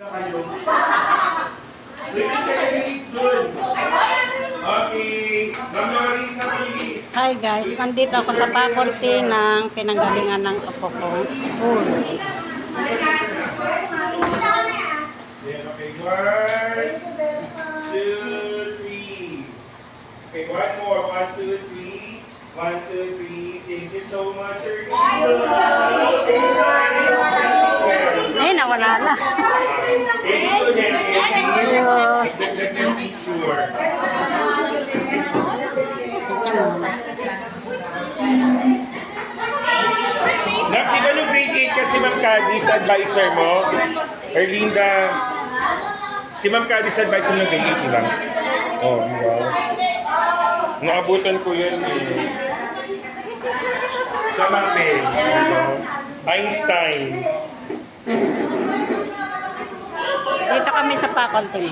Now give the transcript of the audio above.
kayo. Hi guys, nandito ako sa faculty ng pinanggalingan ng apo kong school. Okay. One, two, three. Okay, one more. One, two, three. One, two, three. Thank you so much, Eh, nawala na. Thank you, Thank you. Nagdagdag ng picture. Nak, di ba nung grade 8 kasi Ma'am Cadiz advisor mo? Erlinda, si Ma'am Cadiz advisor ng grade 8, di ba? Oh, wow. Naabutan ko yun eh. Sa Mapel. Einstein. Dito kami sa faculty.